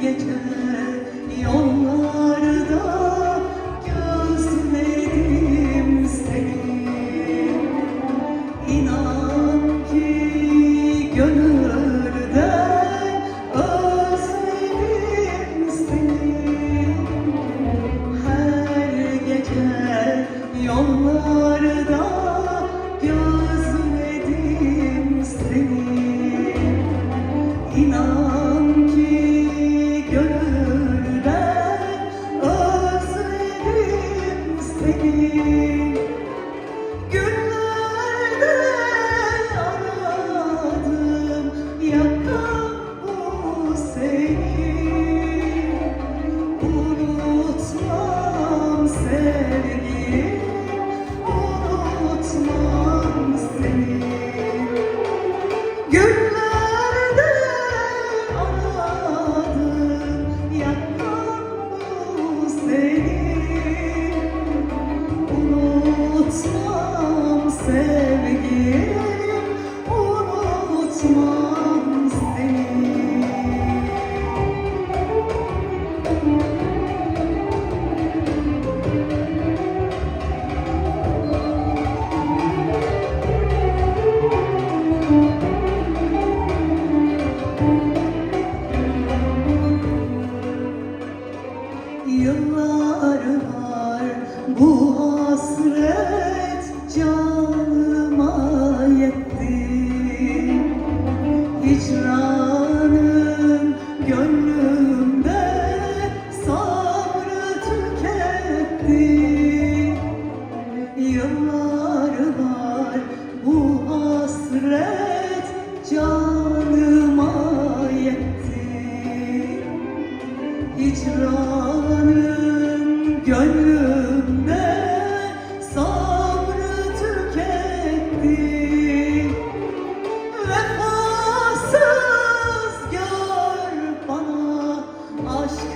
get time. sevgilim unutmam seni. Yıllar var bu hasret canıma yetti. Hicranım gönlümde sabrı tüketti. Yıllar bu hasret canıma yetti. Hicranım gönlümde lost